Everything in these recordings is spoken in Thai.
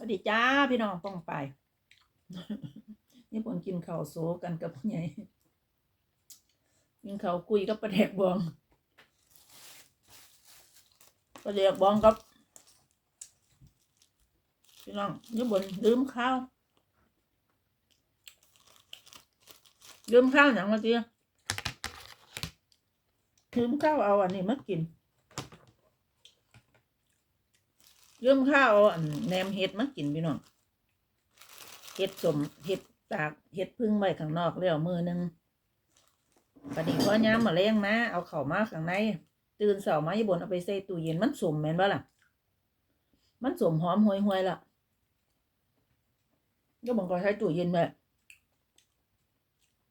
สวัสดีจ้าพี่น้องป้องไป นี่ผมกินข้าวโซกันกับพ่อใหญ่กินข้าวคุยกับประแดกบองประแดกบองกับ พี่น้องนี่บนลืมข้าวลืมข้าวอย่างเมื่อกี้ลืมข้าวเอาอันนี้มากิน ยืมข้าวเอาอันแหนมเห็ดมากินพี่น้องเห็ดสมเห็ดตากเห็ดพึ่งไว้ข้างนอกแล้วมือหนึงปนี้พอย้ำมาเลี้ยงมาเอาเข่ามาข้างใน ตื่นเสาร์มาญี่ปุ่นเอาไปใส่ตู้เย็นมันสมแม่นบ่ล่ะ มันสมหอมห่วยห่วยๆละก็บังก็ใช้ตู้เย็นแบบ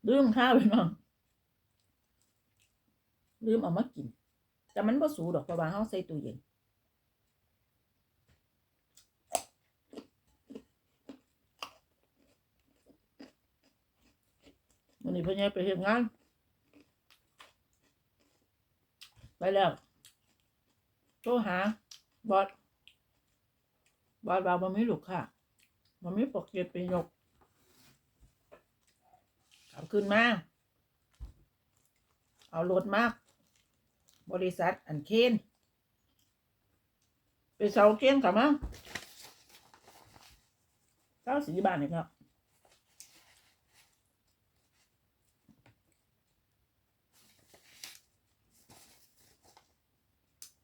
ลืมข้าวพี่น้องลืมเอามากิน แต่มันบ่สูดอกเพราะว่าเฮาใส่ตู้เย็น วันนี้พ่อใหญ่ไปเฮ็ดงาน ไปแล้วโทรหา บอสบอสว่าบ่มีลูกค่ะบ่มีปกเก็บไปยกกลับขึ้นมา เอารถมาก บริษัทอันเคนไปเสาเคนกลับมาเก้าสีบาทนี่ครับ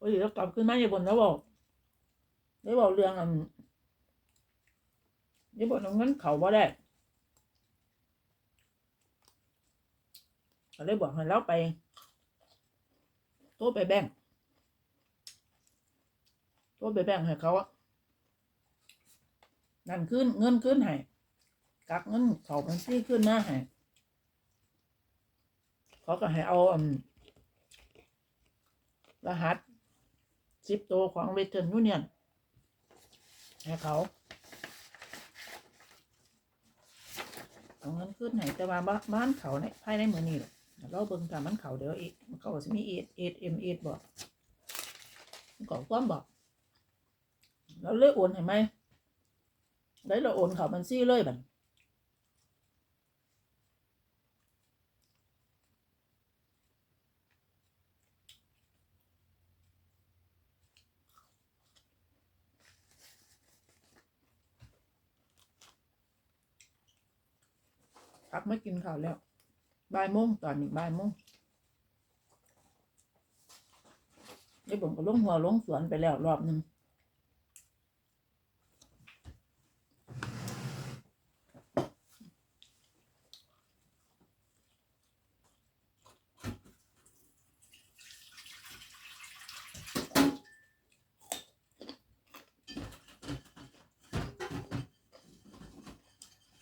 โอ้ยแล้วกลับขึ้นมาญี่ปุ่นแล้วบอกได้บอกเรื่องอันญี่ปุ่นเอาเงินเขาบ่ได้ก็เลยบอกให้เราไปโทรไปแบ่งโทรไปแบ่งให้เขาอะนั่นขึ้นเงินขึ้นให้กักเงินเขาบัญชีขึ้นหน้าให้เขาก็ให้เอาอันรหัส สิบตัวของเวเทิร์นยูเนียนให้เขาเอาเงินขึ้นไหนแต่ว่าบ้านเขาในภายในมือนี่หรอกเราเบิ่งตามมันเขาเดี๋ยวเอเขาจะมีเอ็ดเอ็ดเอ็มเอ็ดบอกก่อความบอกแล้วเลยโอนให้ไหมได้เราโอนเขาบัญชีเลยบัด พักไม่กินข้าวแล้วบ่ายโมงตอนนี้บ่ายโมงไอ้ผมก็ลงหัวลงสวนไปแล้วรอบหนึ่ง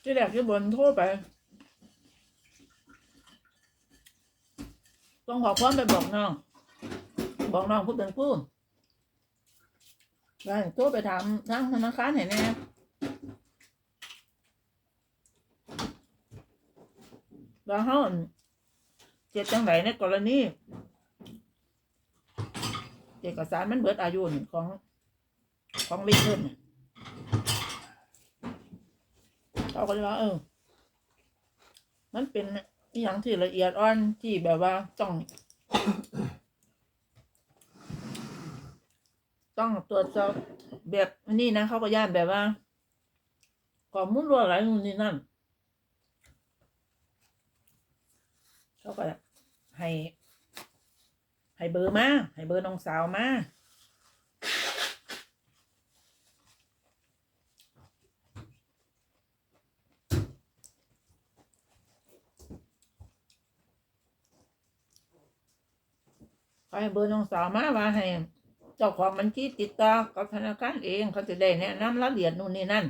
ที่แรกที่บนโทรไป ต้องขอความไปบอกน้อง บอกน้องผู้เป็นผู้ได้โทรไปถามทางธนาคารเห็นแน่แล้วเขาเจ็ดจังไหนในกรณีเอกสารมันเบิดอายุนของของวิเทิร์นน่ะเขาก็เลยว่าเออ มันเป็น อหย่างที่ละเอียดอ่อนที่แบบว่าต้อง ต้องตรวจสอบแบบนี้นะเขาก็ย่านแบบว่าข้อมูลรั่วไหลนู่นนี่นั่นเขาก็ให้ให้เบอร์มาให้เบอร์น้องสาวมา ขาให้เบอร์น้องสาวมาว่าให้เจ้าของบัญชีติดต่อกับธนาคารเองเขาจะได้แนะนำรายละเอียดนู่นนี่นั่น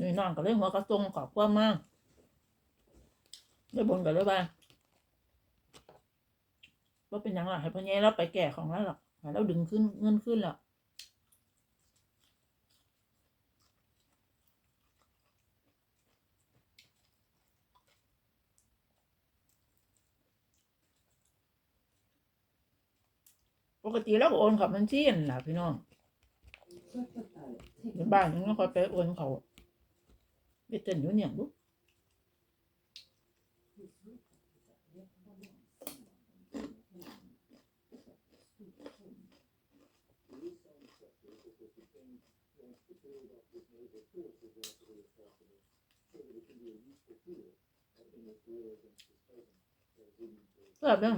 นี่น้องก็เลยหัวกระทรงขอบความมากได้บนกันเลยว่าว่าเป็นหยังล่ะให้พ่อแย่เราไปแก่ของแล้วหรอกให้เราดึงขึ้นเงินขึ้นแล้ว ปกติเราก็โอนเขับบัญชีน่ะพี่น้องบ้านยังก็คอยไปโอนเขาไปเต้นอยู่เนี่ยลูกแซ่บเด้ง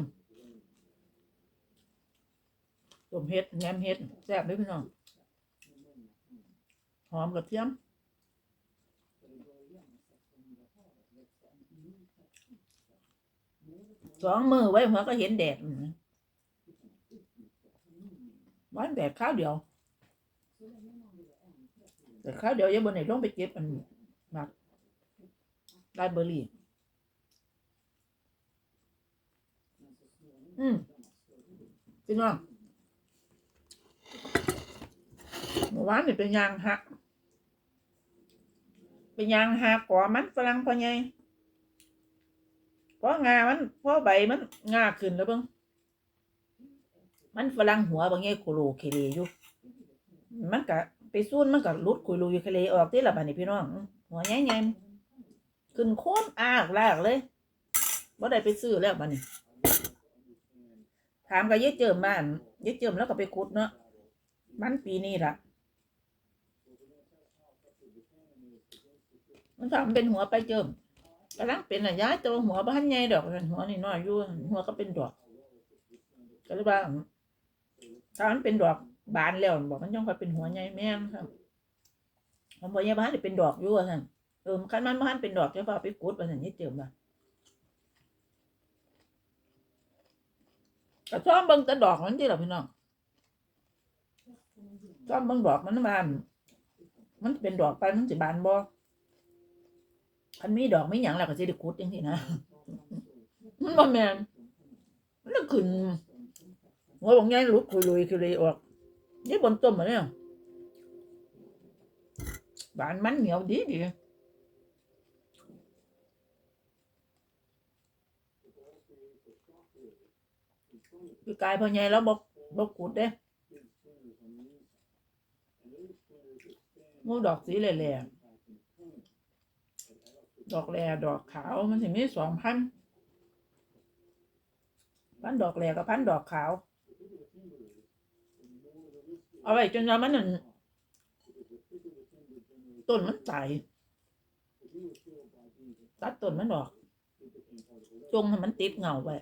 ต้มเห็ดแหนมเห็ดแซ่บเลยพี่น้องหอมกระเทียมสองมือไว้หัวก็เห็นแดดวันแดดข้าวเดียว แต่ข้าวเดียวยังบนไหนลงไปเก็บอันหมักได้เบอร์รี่อืมพี่น้อง เมื่อวานนี่เป็นยางหัก เป็นยางหักก่อมันฝรั่งพอไงเพราะงามันเพราะใบมันงาขึ้นแล้วเบ้างมันฝรั่งหัวบางไงโคโลเคเลอยู่ มันก็ไปซูนมันก็รุดคุยรูอยู่เคเลออกที่ละบ้านนี่พี่น้อง หัวใหญ่ๆขึ้นโค้นอากลากเลยว่ได้ไปซื้อแล้วบ้านนี่ถามกับยี่เจิมบ้านยี่เจิมแล้วก็ไปขุดเนาะมันปีนี้ล่ะ มันทำเป็นหัวไปเจิมกำลังเป็นอะย้ายตัวหัวบ้านใหญ่ดอกหัวนี่น้อยอยู่หัวก็เป็นดอกก็เลยว่าถ้ามันเป็นดอกบานแล้วบอกมันยังคอยเป็นหัวใหญ่แม่นครับผมบอกยาบ้านเป็นดอกอยู่ว่านเออคันมันบ้านเป็นดอกจะพาไปขุดว่าสั่นยี่เจิมบ้านก็ชอบเบิ่งแต่ดอกมันที่เราพี่น้องชอบเบิ่งดอกมันบานมันเป็นดอกไปมันสิบานบ่ คันมีดอกไม่หยังแล้วก็สิได้ขุดจังซี่นะมันบ่แม่นมันก็ขึ้นหัวบางใหญ่ลุกคุยลุยคุยลุยออกนี่บนต้นมาเนี่ยบานมันเหนียวดีดีพี่กายพ่อใหญ่แล้วบ่บ่ขุดเด้งูดอกสีแหล่ๆ ดอกแหล่ดอกขาวมันสิมีสองพันพันดอกแหล่กับพันดอกขาว เอาไว้จนมันนั่นต้นมันตายตัดต้นมันออก จงให้มันติดเงาไว้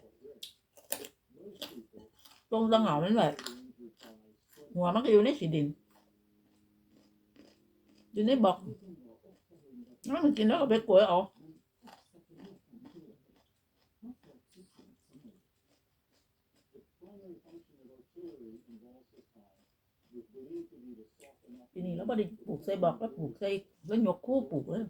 จงตะเงามันไว้หัวมันก็อยู่ในสีดินอยู่ในบอก น้ำมันกินแล้วก็ไปกลวยเอาทีนี้เราไม่ได้ปลูกใส่บอกแล้วปลูกใส่แล้วยกคู่ปลูกเลย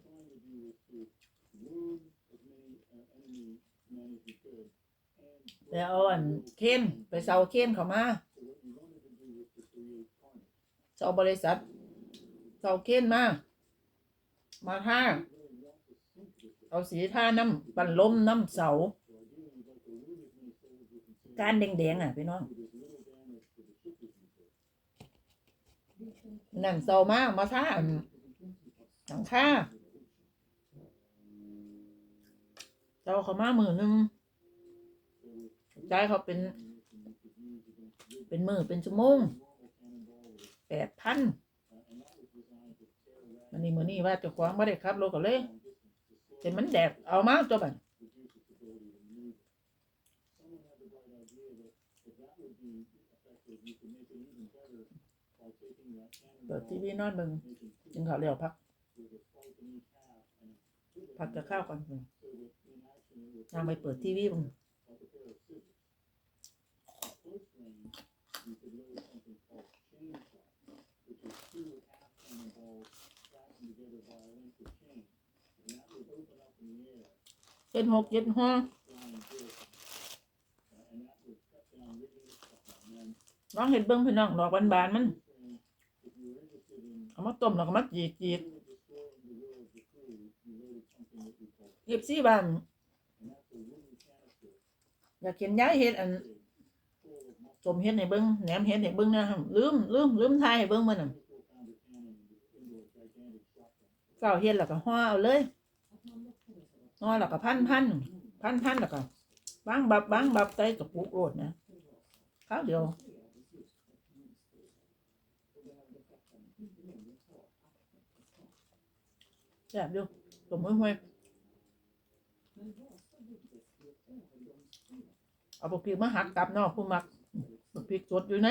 แต่เอาอันเข้มไปเซาเข้มเขามาเซาบริษัทเซาเข้มมา มาท่าเอาสีท่าน้ำปันล้มน้ำเสา การแดงๆอะพี่น้องนั่นเสามามาท่าหลังค่าเสาเขามามือหนึงจ่ายเขาเป็น เป็นมือเป็นชั่วโมงแปดพัน มันนี่มือนี่ว่าเจะควางไม่ได้ครับรถก็เลยแต่มันแดดเอามาตัวบันเปิดทีวีนอนเบิ่งกินข้าวเร็วพัก พักจะข้าวก่อนยังไปเปิดทีวีเบิ่ง เจ็ดหกเจ็ดห้าน้องเห็ดเบิ้งพี่น้องดอกบานๆมันเอามาต้มแล้วก็มาจีกจีกเก็บซี่บานอยากเห็นย้ายเห็ดอันสมเฮ็ดให้เบิ่งแหนมเฮ็ดให้เบิ่งนะลืมลืมลืมทายให้เบิ่งมื้อนั้น เฝ้าเฮ็ดแล้วก็ห่อเอาเลยห่อแล้วก็พันพันพันพันแล้วก็บางบับบางบับใส่กระปุกโรดนะคราวเดียวแซ่บอยู่สมห้วยเอาบักพริมาหักกลับนาะผู้มักพริกสดอยู่ใน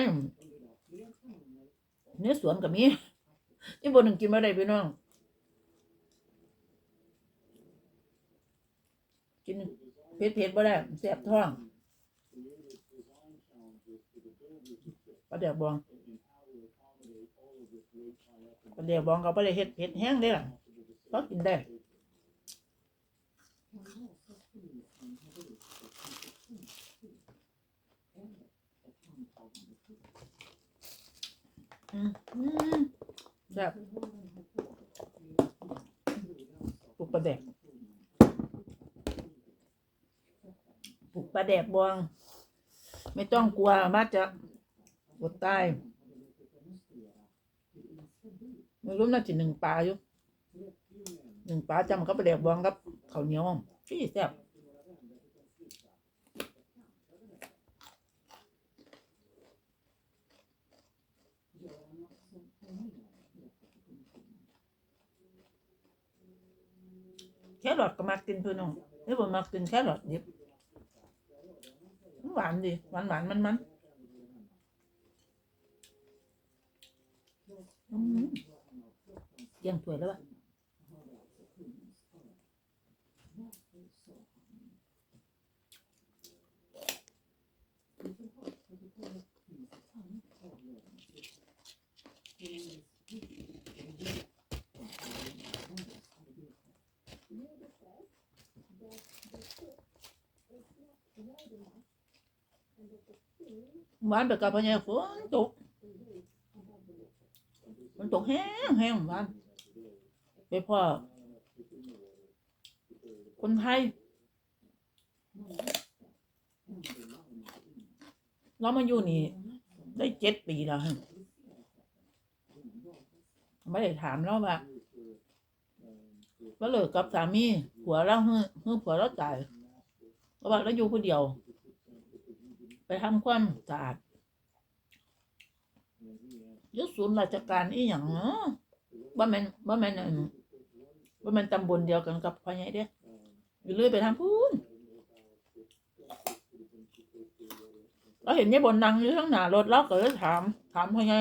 เนื้อสวนก็มีที่บนหนึ่งกินมาได้พี่น้อง กินเผ็ดเผ็ดบ่ได้แสบท้องปลาเดียวบองปลาเดียวบองก็บ่ได้เฮ็ดเผ็ดแห้งได้ล่ะก็กินได้อืมอืมแซ่บปลูกปลาแดก ปลาแดกบวงไม่ต้องกลัวมาจะอดตายไม่รู้น่าจะหนึ่งปลาอยู่หนึ่งปลาจำเขาปลาแดกบวงครับข้าวเหนียวพี่แซ่บแค่หลอดก็มักกินเพื่อนน้องนี่ผมมักกินแค่หลอดดิบ หวานดีหวานหวานมันมันอืมเกี่ยงถวยแล้วปะ หวานไปกับพะเนี่ยฝนตกฝนตกแห้งแห้งหวานไปพ่อคนไทย เรามาอยู่นี่ ได้เจ็ดปีแล้วฮะไม่ได้ถามเราว่าว่าเลิกกับสามีผัวเราเฮ้อเฮ้อผัวเราตายเพราะว่าเราอยู่คนเดียว ไปทำความสะอาดยุศูนย์ราชการอีหยังเนาะบ่แม่นบ่แม่นอันบ่แม่นตำบลเดียวกันกับพ่อใหญ่เด้อยู่เลยไปทางพูนเราเห็นยายบนนั่งอยู่ข้างหน้ารถเราก็เลยถาม ถามพ่อใหญ่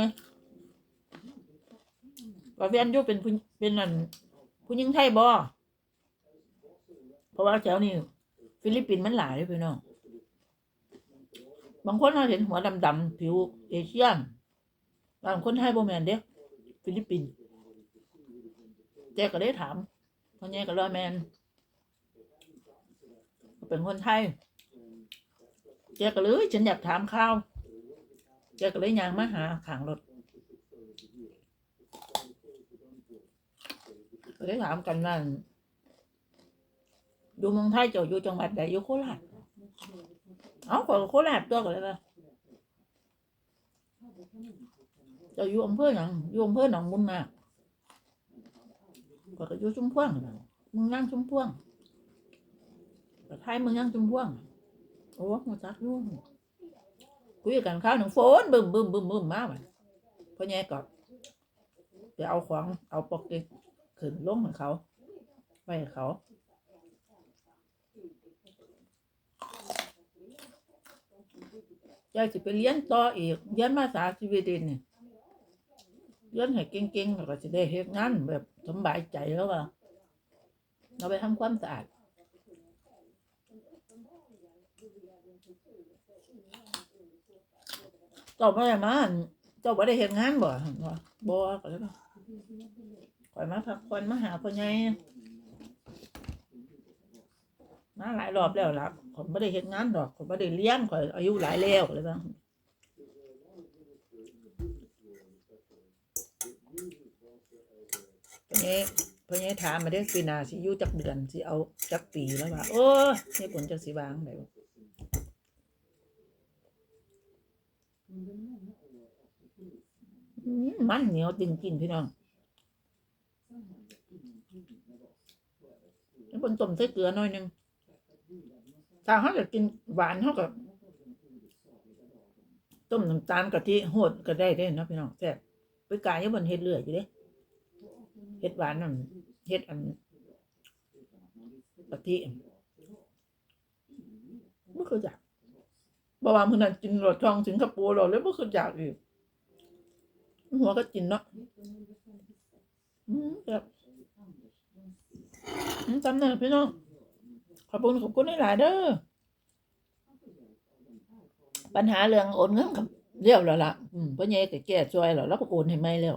ว่าแฟนอยู่เป็นผู้เป็นนั่นผู้หญิงไทยบ่เพราะว่าแถวนี้ฟิลิปปินส์มันหลายเลยพี่น้อง บางคนเราเห็นหัวดำๆผิวเอเชียนบางคนไทยโบแมนเด็กฟิลิปปินส์แกก็ได้ถามเพราะแกก็เลยแมนเป็นคนไทยแกก็เลยฉันอยากถามข้าวแกก็เลยยางมาหาขางรถก็ได้ถามกันว่าอยู่เมืองไทยเจ้าอยู่จังหวัดใดอยู่โคราช เอาขอโคราชตัวก่อนเลยนะเจะอยู่อำเภอหยังอยู่อำเภอหนองบุญนาคก็ก็อยู่ชุมพวงมึงย่างชุมพวงแต่ไทยมึงย่างชุมพวงโอ้มาจักยู่คุยกันข้าวหนึ่งโฟนบึมบึมบึมบึมมาไปพ่อแย่ก็ไปเอาของเอาปอกเก็ตขึ้นลงให้เขาไว้ให้เขา ยายสิไปเรียนต่ออีกเรียนภาษาสวีเดนนี่เรียนให้เก่งๆแล้วก็จะได้เฮ็ดงานแบบสบายใจแล้วว่าเราไปทำความสะอาดเจ้าบ่ได้มาอั่นเจ้าบ่ได้เฮ็ดงานบ่บ่ก็เลยว่าข่อยมาพักผ่อนมาหาพ่อใหญ่ มาหลายรอบแล้วล่ะข่อยบ่ได้เฮ็ดงานดอกข่อยบ่ได้เรียนข่อยอายุหลายแล้วเลยว่างพ่อใหญ่พ่อใหญ่ถามมาเด้ปีนาสิอยู่จักเดือนสิเอาจักปีแล้วว่าโอ้นี่ผลจักสิวางได้บ่อืมมันเหนียวจริงๆพี่น้องแล้วบนต้มใส่เกลือหน่อยหนึง ถ้าเขาจะกินหวานเขาก็ต้มน้ำตาลกะทิโหดก็ได้ได้นะพี่น้องแซ่บไปกายยังบนเฮ็ดเลือดอยู่เด้เฮ็ดหวานนั่นเฮ็ดอันกะทิไม่เคยอยากบอกว่ามือนั้นกินรสช่องสิงคโปร์เราเลยไม่เคยอยากอีกหัวก็กินเนาะอืมแบบอืมจำเนอะพี่น้อง ขอบคุณขอบคุณหลายเด้อปัญหาเรื่องโอนเงินเรียวแล้วล่ะอืมพ่อใหญ่ก็แก้ช่วยแล้วแล้วก็โอนให้ไม่แล้ว